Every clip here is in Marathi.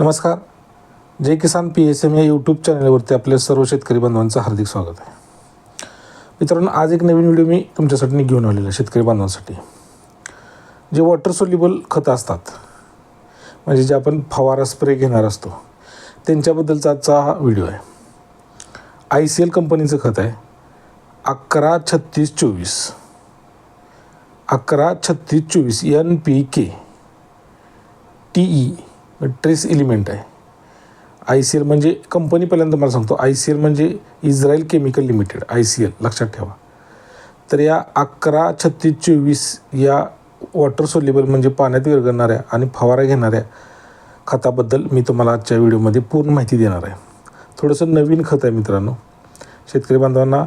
नमस्कार. Jai Kisan P S M या यूट्यूब चॅनलवरती आपल्या सर्व शेतकरी बांधवांचं हार्दिक स्वागत आहे. मित्रांनो आज एक नवीन व्हिडिओ मी तुमच्यासाठी घेऊन आलेला आहे शेतकरी बांधवांसाठी. जे वॉटर सोल्युबल खतं असतात म्हणजे जे आपण फवारा स्प्रे घेणार असतो त्यांच्याबद्दलचा आजचा हा व्हिडिओ आहे. आय सी एल कंपनीचं खत आहे. अकरा छत्तीस चोवीस. अकरा छत्तीस चोवीस N P K T E trace element आहे. आय सी एल म्हणजे कंपनी पहिल्यांदा मला सांगतो आय सी एल म्हणजे Israel chemical limited I C L लक्षात ठेवा. तर या अकरा छत्तीस चोवीस या वॉटर सोल्युबल म्हणजे पाण्यात विरघळणाऱ्या आणि फवारा घेणाऱ्या खताबद्दल मी तुम्हाला आजच्या व्हिडिओमध्ये पूर्ण माहिती देणार आहे. थोडंसं नवीन खत आहे मित्रांनो. शेतकरी बांधवांना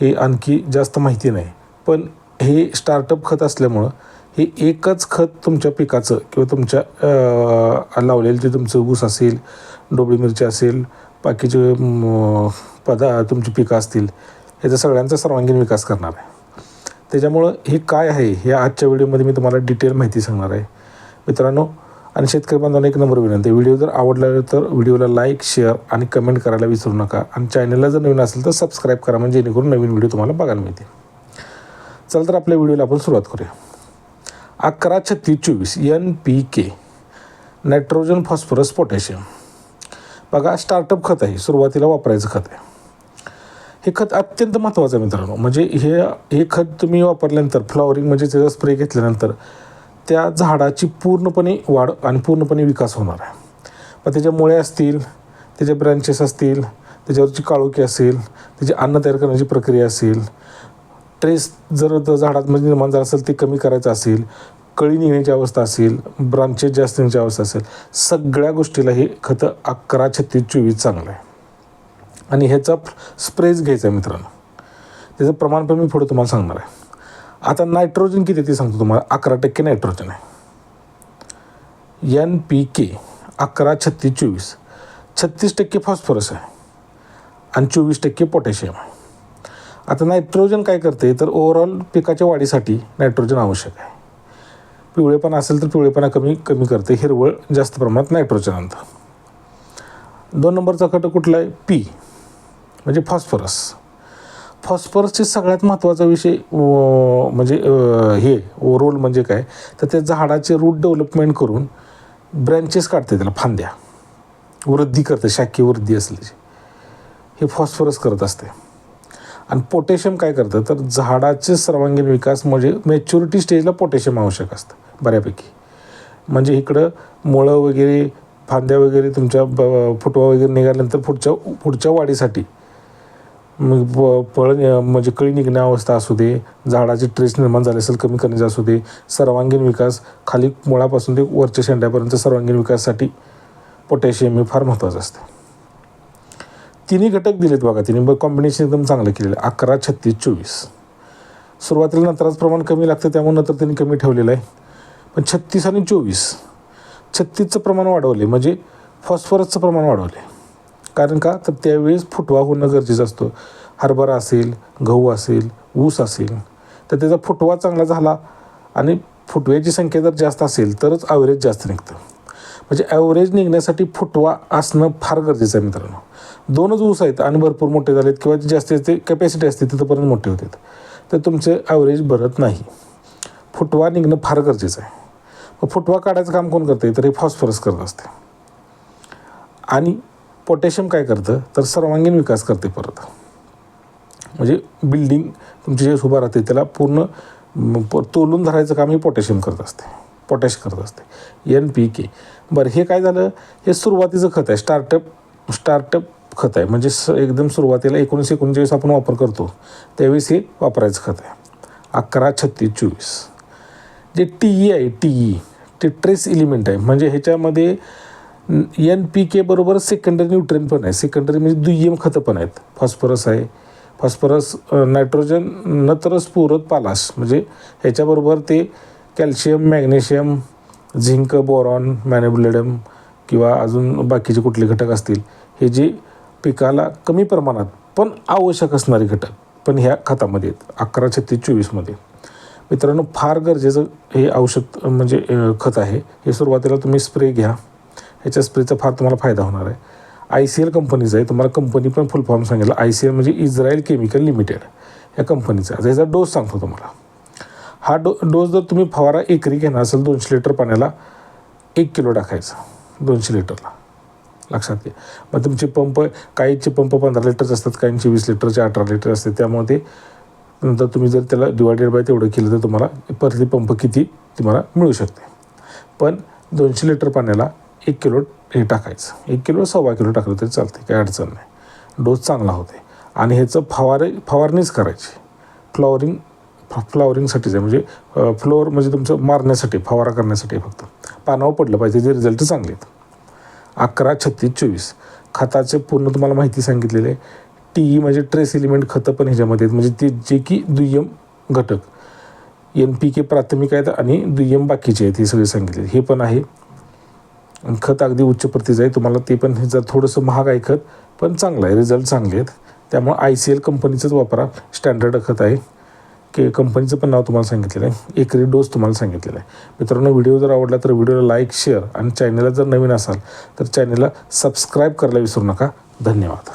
हे आणखी जास्त माहिती नाही. पण हे स्टार्टअप खत असल्यामुळं हे एकच खत तुमच्या पिकाचं किंवा तुमच्या लावलेलं जे तुमचं ऊस असेल डोबळी मिरची असेल बाकीचे पदा तुमची पिकं असतील ह्याचा सगळ्यांचा सर्वांगीण विकास करणार आहे. त्याच्यामुळं हे काय आहे हे आजच्या व्हिडिओमध्ये मी तुम्हाला डिटेल माहिती सांगणार आहे. मित्रांनो आणि शेतकरी बांधवांना एक नंबर विनंती व्हिडिओ जर आवडला तर व्हिडिओला लाईक शेअर आणि कमेंट करायला विसरू नका. आणि चॅनलला जर नवीन असेल तर सबस्क्राईब करा म्हणजे जेणेकरून नवीन व्हिडिओ तुम्हाला बघायला मिळतील. चल तर आपल्या व्हिडिओला आपण सुरुवात करूया. अकरा छत्तीस चोवीस N P K nitrogen phosphorus potassium. बघा स्टार्टअप खत आहे. सुरुवातीला वापरायचं खत आहे. हे खत अत्यंत महत्त्वाचं आहे मित्रांनो. म्हणजे हे हे खत तुम्ही वापरल्यानंतर फ्लॉवरिंग म्हणजे त्याचा स्प्रे घेतल्यानंतर त्या झाडाची पूर्णपणे वाढ आणि पूर्णपणे विकास होणार आहे. मग त्याच्या मुळे असतील त्याचे ब्रँचेस असतील त्याच्यावरची काळोखी असेल त्याची अन्न तयार करण्याची प्रक्रिया असेल ट्रेस जर झाडांमध्ये झाडामध्ये निर्माण झाला असेल ते कमी करायचं असेल कळी निघण्याची अवस्था असेल ब्रांचेस जास्त निघण्याची अवस्था असेल सगळ्या गोष्टीला हे खतं अकरा छत्तीस चोवीस चांगलं आहे. आणि ह्याचा स्प्रेच घ्यायचा आहे मित्रांनो. त्याचं प्रमाण पण मी पुढे तुम्हाला सांगणार आहे. आता नायट्रोजन किती आहे ते सांगतो तुम्हाला. अकरा टक्के नायट्रोजन आहे. एन पी के अकरा छत्तीस चोवीस. छत्तीस टक्के फॉस्फरस आहे. आणि चोवीस टक्के पोटॅशियम आहे. आता नायट्रोजन काय करते तर ओव्हरऑल पिकाच्या वाढीसाठी नायट्रोजन आवश्यक आहे. पिवळेपणा असेल तर पिवळेपणा कमी कमी करते हिरवळ जास्त प्रमाणात नायट्रोजन आणतं. दोन नंबरचा घटक कुठला आहे? पी म्हणजे फॉस्फरस. फॉस्फरसचे सगळ्यात महत्त्वाचा विषय म्हणजे हे रोल म्हणजे काय? तर त्या झाडाचे रूट डेव्हलपमेंट करून ब्रँचेस काढते त्याला फांद्या. वृद्धी करते शाखीय वृद्धी असल्याची. हे फॉस्फरस करत असते आणि पोटॅशियम काय करतं? तर झाडाचे सर्वांगीण विकास म्हणजे मॅच्युरिटी स्टेजला पोटॅशियम आवश्यक असतं बऱ्यापैकी. म्हणजे इकडं मुळं वगैरे फांद्या वगैरे तुमच्या ब- फुटवा वगैरे निघाल्यानंतर पुढच्या पुढच्या वाढीसाठी मग फळ म्हणजे कळी निघण्या अवस्था असू दे झाडाची ट्रेस निर्माण झाली असेल कमी करण्याची असू दे सर्वांगीण विकास खाली मुळापासून ते वरच्या शेंड्यापर्यंत सर्वांगीण विकासासाठी पोटॅशियम हे फार महत्त्वाचं असतं. तिन्ही घटक दिलेत बघा तिने. कॉम्बिनेशन एकदम चांगलं केलेलं आहे. अकरा छत्तीस चोवीस. सुरुवातीला नंतरच प्रमाण कमी लागतं त्यामुळे नंतर त्यांनी कमी ठेवलेलं आहे. पण छत्तीस आणि चोवीस छत्तीसचं प्रमाण वाढवले म्हणजे फॉस्फरसचं प्रमाण वाढवले कारण का? तर त्यावेळेस फुटवा होणं गरजेचं असतो. हरभरा असेल गहू असेल ऊस असेल. तर त्याचा फुटवा चांगला झाला आणि फुटव्याची संख्या जर जास्त असेल तरच ॲव्हरेज जास्त निघतं. म्हणजे ॲव्हरेज निघण्यासाठी फुटवा असणं फार गरजेचं आहे मित्रांनो. दोनच ऊस आहेत आणि भरपूर मोठे झालेत किंवा जे जास्त ते कॅपॅसिटी असते तिथंपर्यंत मोठे होतात. तर तुमचे ॲव्हरेज भरत नाही. फुटवा निघणं फार गरजेचं आहे. मग फुटवा काढायचं काम कोण करते तर हे फॉस्फरस करत असते. आणि पोटॅशियम काय करतं? तर सर्वांगीण विकास करते परत. म्हणजे बिल्डिंग तुमची जे उभा राहते त्याला पूर्ण प- तोलून धरायचं काम हे पोटॅशियम करत असते. पोटॅश करत असते. एन पी के बरं हे काय झालं? हे सुरुवातीचं खत आहे. स्टार्टअप स्टार्टअप खत आहे. म्हणजे स एकदम सुरुवातीला एकोणीस एकोणचाळीस आपण वापर करतो. त्यावेळेस हे वापरायचं खत आहे. अकरा छत्तीस चोवीस. जे टी ई आहे टी ई ते ट्रेस इलिमेंट आहे. म्हणजे ह्याच्यामध्ये एन पी के बरोबर सेकंडरी न्यूट्रन पण आहे. सेकंडरी म्हणजे दुय्यम खतं पण आहेत. फॉस्फरस आहे. फॉस्फरस नायट्रोजन नत्रस पूरक पालास. म्हणजे ह्याच्याबरोबर ते calcium magnesium zinc boron molybdenum किंवा अजून बाकीचे कुठले घटक असतील हे जे पिकाला कमी प्रमाणात पण आवश्यक असणारे घटक पण ह्या खतामध्ये आहेत अकरा छत्तीस चोवीसमध्ये मित्रांनो फार गरजेचं हे औषध म्हणजे खत आहे. हे सुरुवातीला तुम्ही स्प्रे घ्या. ह्याच्या स्प्रेचा फार तुम्हाला फायदा होणार आहे. आय सी एल कंपनीचा आहे. तुम्हाला कंपनी पण फुल फॉर्म सांगितलं. आय सी एल म्हणजे इस्रायल केमिकल लिमिटेड या कंपनीचा. याचा डोस सांगतो तुम्हाला. हा डो डोस जर तुम्ही फवारा एकरी घेणार असेल दोनशे लिटर पाण्याला एक किलो टाकायचा दोनशे लिटरला. लक्षात घ्या. मग तुमचे पंप काहींचे पंप पंधरा लिटरचे असतात काहींचे वीस लिटरचे अठरा लिटर असते. त्यामुळे ते नंतर तुम्ही जर त्याला डिवायडेड बाय तेवढं केलं तर तुम्हाला प्रति पंप किती तुम्हाला मिळू शकते. पण दोनशे लिटर पाण्याला एक किलो हे टाकायचं. एक किलो सव्वा किलो टाकलं तरी चालते काही अडचण नाही. डोस चांगला होते. आणि ह्याचं फवारे फवारणीच करायची. फ्लॉवरिंग फ्लॉवरिंगसाठीच आहे म्हणजे फ्लोअर म्हणजे तुमचं मारण्यासाठी फवारा करण्यासाठी फक्त. पानावर पडलं पाहिजे जे रिझल्ट चांगले आहेत. अकरा छत्तीस चोवीस. खताचे पूर्ण तुम्हाला माहिती सांगितलेली. आहे टी ई म्हणजे ट्रेस एलिमेंट खतं पण ह्याच्यामध्ये आहेत. म्हणजे ते जे की दुय्यम घटक. एन पी के प्राथमिक आहेत आणि दुय्यम बाकीचे आहेत हे सगळे सांगितले हे पण आहे. खत अगदी उच्च प्रतीचं आहे. तुम्हाला ते पण ह्याचं थोडंसं महाग आहे खत पण चांगलं आहे. रिझल्ट चांगले आहेत. त्यामुळे आय सी एल कंपनीचंच वापरा. स्टँडर्ड खत आहे. के कंपनीचं पण नाव तुम्हाला सांगितलेलं आहे. एकरी डोस तुम्हाला सांगितलेला आहे. मित्रांनो व्हिडिओ जर आवडला तर व्हिडिओला लाईक शेअर आणि चॅनलला जर नवीन असाल तर चॅनलला सबस्क्राईब करायला विसरू नका. धन्यवाद.